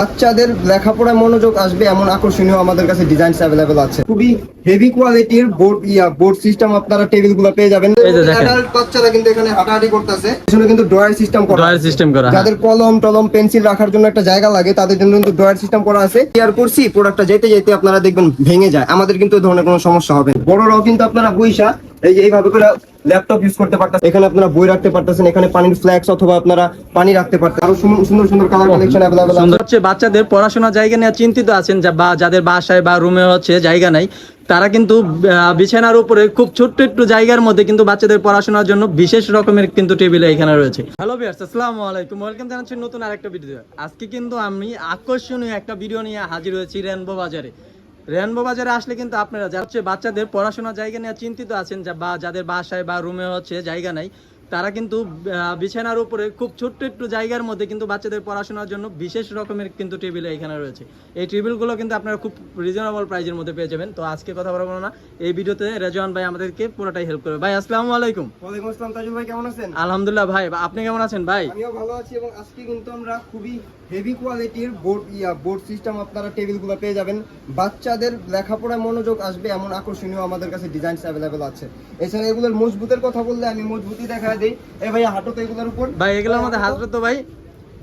বাচ্চাদের লেখাপড়ায় মনোযোগ আসবে এমন আকর্ষণীয় আমাদের কাছে ডিজাইন অ্যাভেলেবেল আছে খুবই হেভি কোয়ালিটির বোর্ড ইয়া বোর্ড সিস্টেম আপনারা টেবিলগুলো পেয়ে যাবেন। Adult বাচ্চারা কিন্তু এখানে হাঁটাহাঁটি করতেছে এখানে কিন্তু ড্রয়ার সিস্টেম করা ড্রয়ার সিস্টেম করা হ্যাঁ। যাদের কলম টলম পেন্সিল রাখার জন্য একটা জায়গা লাগে তাদের জন্য কিন্তু ড্রয়ার সিস্টেম করা আছে ইয়ার করছি প্রোডাক্টটা যেতে যেতে আপনারা দেখবেন ভেঙে যায় আমাদের কিন্তু ধরনের কোনো সমস্যা হবে না। বড়রাও কিন্তু আপনারা বইসা এই যে এইভাবে করে ল্যাপটপ ইউজ করতে এখানে আপনারা বই রাখতে পারতেছেন এখানে পানির ফ্ল্যাক্স অথবা আপনারা পানি রাখতে পারতেন আরও সুন্দর সুন্দর কালার কালেকশন আছে। হচ্ছে বাচ্চাদের পড়াশোনার জায়গা নিয়ে চিন্তিত আছেন যা- বা যাদের বাসায় বা রুমে হচ্ছে জায়গা নাই তারা কিন্তু বিছানার উপরে খুব ছোট্ট একটু জায়গার মধ্যে কিন্তু বাচ্চাদের পড়াশোনার জন্য বিশেষ রকমের কিন্তু টেবিল এখানে রয়েছে। হ্যালো ভিউয়ার্স আসসালামু আলাইকুম। ওয়েলকাম জানাচ্ছি নতুন আরেকটা ভিডিও আজকে কিন্তু আমি আকর্ষণীয় একটা ভিডিও নিয়ে হাজির হয়েছি রেনবো বাজারে। রেনবো বাজারে আসলে কিন্তু আপনারা যারা হচ্ছে বাচ্চাদের পড়াশোনার জায়গা নিয়ে চিন্তিত আছেন যা- বা যাদের বাসায় বা রুমে হচ্ছে জায়গা নাই তারা কিন্তু বিছানার উপরে খুব ছোট্ট একটু জায়গার মধ্যে কিন্তু বাচ্চাদের পড়াশোনার জন্য বিশেষ রকমের কিন্তু টেবিল এখানে রয়েছে। এই টেবিলগুলো কিন্তু আপনারা খুব রিজনেবল প্রাইজের মধ্যে পেয়ে যাবেন। তো আজকে কথা বলব না এই ভিডিওতে রেজওয়ান ভাই আমাদেরকে পুরোটাই হেল্প করবে। ভাই আসসালামু আলাইকুম। ওয়ালাইকুম আসসালাম তাজুল ভাই কেমন আছেন? আলহামদুলিল্লাহ ভাই আপনি কেমন আছেন ভাই? আমিও ভালো আছি এবং আজকে কিন্তু আমরা খুবই হেভি কোয়ালিটির বোর্ড ইয়া বোর্ড সিস্টেম আপনারা টেবিলগুলো পেয়ে যাবেন। বাচ্চাদের লেখাপড়ায় মনোযোগ আসবে এমন আকর্ষণীয় আমাদের কাছে ডিজাইন অ্যাভেলেবেল আছে। এছাড়া এগুলোর মজবুতের কথা বললে আমি মজবুতি দেখা দিই। এই ভাইয়া হাঁটো তো এগুলোর উপর। ভাই এগুলোর মধ্যে হাত তো ভাই।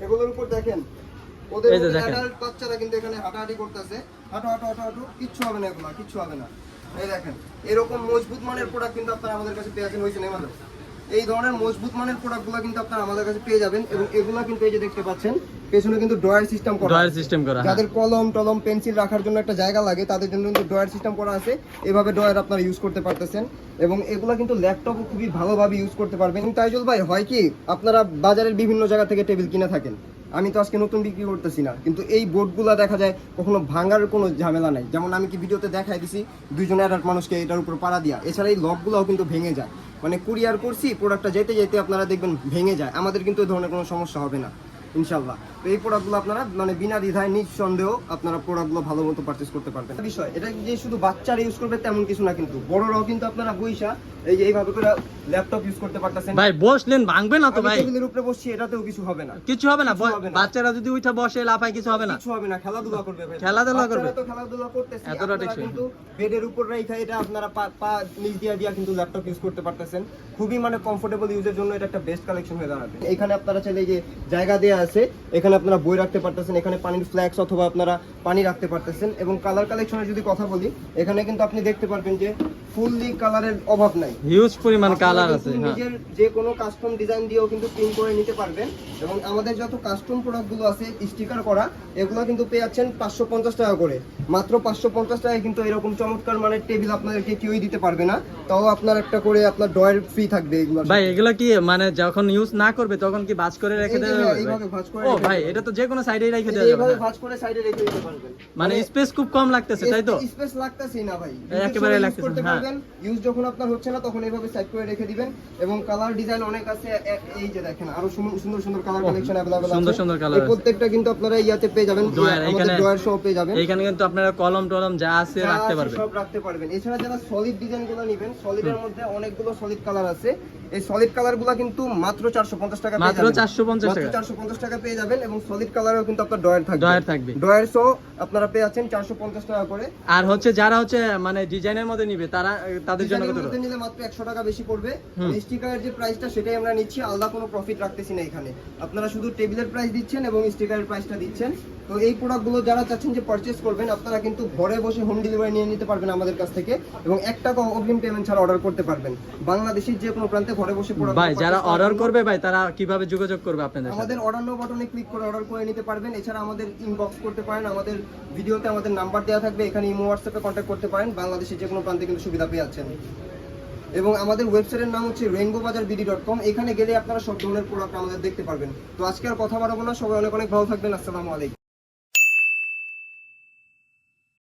এগুলোর উপর দেখেন। ওদের adult বাচ্চারা কিন্তু এখানে হাঁটাহাঁটি করতেছে। হাঁটো হাঁটো হাঁটো হাঁটো। কিচ্ছু হবে না এগুলো কিচ্ছু হবে না। এই দেখেন এরকম মজবুত মানের প্রোডাক্ট কিন্তু আপনারা আমাদের কাছে পেয়ে যাবেন। হয়েছে এই ধরনের মজবুত মানের প্রোডাক্টগুলো কিন্তু আপনারা আমাদের কাছে পেয়ে যাবেন এবং এগুলো কিন্তু এই যে দেখতে পাচ্ছেন পেছনে কিন্তু ড্রয়ার সিস্টেম করা ড্রয়ার সিস্টেম করা হ্যাঁ। যাদের কলম টলম পেন্সিল রাখার জন্য একটা জায়গা লাগে তাদের জন্য কিন্তু ড্রয়ার সিস্টেম করা আছে। এভাবে ড্রয়ার আপনারা ইউজ করতে পারতেছেন। এবং এগুলো কিন্তু ল্যাপটপও খুবই ভালোভাবে ইউজ করতে পারবেন। তাইজুল ভাই হয় কি আপনারা বাজারের বিভিন্ন জায়গা থেকে টেবিল কিনে থাকেন। আমি তো আজকে নতুন বিক্রি করতেছি না। কিন্তু এই বোর্ডগুলো দেখা যায় কখনো ভাঙার কোনো ঝামেলা নাই। যেমন আমি কি ভিডিওতে দেখাই দিছি দুইজন অ্যাডাল্ট মানুষকে এটার উপর পাড়া দিয়া। এছাড়া এই লকগুলোও কিন্তু ভেঙে যায়। মানে কুরিয়ার করছি প্রোডাক্টটা যেতে যেতে আপনারা দেখবেন ভেঙে যায়। আমাদের কিন্তু এই ধরনের কোনো সমস্যা হবে না। ইনশাল্লাহ তো এই প্রোডাক্টগুলো আপনারা মানে বিনা দ্বিধায় নিঃসন্দেহ আপনারা প্রোডাক্টগুলো ভালো মতো পারচেস করতে পারবেন। বিষয় এটা যে শুধু বাচ্চারা ইউজ করবে তেমন কিছু না কিন্তু বড়রাও কিন্তু আপনারা বইসা এই যে এইভাবে করে ল্যাপটপ ইউজ করতে পারতেছেন। ভাই বসলেন ভাঙবে না তো ভাই। টেবিলের উপরে বসছি এটাতেও কিছু হবে না। কিছু হবে না। বাচ্চারা যদি উঠে বসে লাফায় কিছু হবে না। কিছু হবে না খেলাধুলা করবে ভাই। খেলাধুলা করবে? তো খেলাধুলা করতেছে এতটা টেকসই। কিন্তু বেডের উপর রেখে এটা আপনারা পা পা নিচ দিয়া দিয়া কিন্তু ল্যাপটপ ইউজ করতে পারতেছেন। খুবই মানে কমফোর্টেবল ইউজের জন্য এটা একটা বেস্ট কালেকশন হয়ে দাঁড়াবে। এখানে আপনারা চাইলে যে জায়গা দেওয়া আছে এখানে আপনারা বই রাখতে পারতেছেন এখানে পানির ফ্ল্যাক্স অথবা আপনারা পানি রাখতে পারতেছেন এবং কালার কালেকশনের যদি কথা বলি এখানে কিন্তু আপনি দেখতে পারবেন যে ফুললি কালারের অভাব নাই। হিউজ পরিমাণ কালার আছে হ্যাঁ। নিজের যে কোনো কাস্টম ডিজাইন দিয়েও কিন্তু প্রিন্ট করে নিতে পারবেন এবং আমাদের যত কাস্টম প্রোডাক্টগুলো আছে স্টিকার করা এগুলো কিন্তু পেয়ে যাচ্ছেন পাঁচশো পঞ্চাশ টাকা করে। মাত্র পাঁচশো পঞ্চাশ টাকায় কিন্তু এরকম চমৎকার মানের টেবিল আপনাদেরকে কেউই দিতে পারবে না তাও আপনার একটা করে আপনার ডয়ের ফ্রি থাকবে এগুলো ভাই এগুলো কি মানে যখন ইউজ না করবে তখন কি বাজ করে রেখে এই যে দেওয়া হ্যাঁ, যাবে এইভাবে ভাঁজ করে ও রেখে ভাই দেওয়া এটা তো যে কোনো সাইডেই রেখে এই যে দেওয়া যাবে এইভাবে হ্যাঁ। ভাঁজ করে সাইডে রেখে দিতে পারবেন মানে স্পেস খুব কম লাগতেছে তাই তো স্পেস লাগতেছেই না ভাই একেবারে ইউজ লাগতেছে করতে না, হ্যাঁ। পারবেন ইউজ যখন আপনার হচ্ছে না তখন এইভাবে সাইড করে রেখে দিবেন এবং কালার ডিজাইন অনেক আছে এ- এই যে দেখেন আরো সুন্দর সুন্দর সুন্দর কালার কালেকশন अवेलेबल আছে সুন্দর সুন্দর colour এই আছে। প্রত্যেকটা কিন্তু আপনারা ইয়াতে পেয়ে যাবেন Drawer, আমাদের এখানে- ড্রয়ার সহ পেয়ে যাবেন এইখানে কিন্তু আপনারা কলম টলম যা আছে যা রাখতে আছে পারবেন সব রাখতে পারবেন এছাড়া যারা সলিড ডিজাইন গুলো নেবেন সলিডের মধ্যে অনেকগুলো সলিড কালার আছে এই সলিড কালার গুলো কিন্তু মাত্র চারশো পঞ্চাশ টাকা পেয়ে মাত্র যাবেন 450 টাকা। চারশো পঞ্চাশ টাকা পেয়ে যাবেন এবং সলিড কালারও কিন্তু আপনার ড্রয়ার থাকবে। ড্রয়ার থাকবে। ড্রয়ার সহ আপনারা পেয়ে যাচ্ছেন চারশো পঞ্চাশ টাকা করে। আর হচ্ছে যারা হচ্ছে মানে ডিজাইনের মধ্যে নিবে তারা তাদের জন্য কত মধ্যে নিলে মাত্র 100 টাকা বেশি পড়বে। স্টিকারের যে প্রাইসটা সেটাই আমরা নিচ্ছি আলাদা কোনো প্রফিট রাখতেছি না এখানে। আপনারা শুধু টেবিলের প্রাইস দিচ্ছেন এবং স্টিকারের প্রাইসটা দিচ্ছেন। তো এই প্রোডাক্টগুলো যারা চাচ্ছেন যে পারচেজ করবেন আপনারা কিন্তু ঘরে বসে হোম ডেলিভারি নিয়ে নিতে পারবেন আমাদের কাছ থেকে এবং এক টাকা অগ্রিম পেমেন্ট ছাড়া অর্ডার করতে পারবেন। বাংলাদেশের যে কোনো প্রান্তে ঘরে বসে প্রোডাক্ট ভাই যারা অর্ডার করবে ভাই তারা কীভাবে যোগাযোগ করবে আপনাদের আমাদের অর্ডার নো বাটনে ক্লিক করে অর্ডার করে নিতে পারবেন। এছাড়া আমাদের ইনবক্স করতে পারেন। আমাদের ভিডিওতে আমাদের নাম্বার দেওয়া থাকবে। এখানে ইমো হোয়াটসঅ্যাপে কন্ট্যাক্ট করতে পারেন। বাংলাদেশের যে কোনো প্রান্তে কিন্তু সুবিধা পেয়ে যাচ্ছেন। এবং আমাদের ওয়েবসাইটের নাম হচ্ছে রেইনবো বাজার বিডি ডট কম এখানে গেলে আপনারা সব ধরনের প্রোডাক্ট আমাদের দেখতে পারবেন। তো আজকে আর কথা বাড়াবো না। সবাই অনেক অনেক ভালো থাকবেন। আসসালামু আলাইকুম।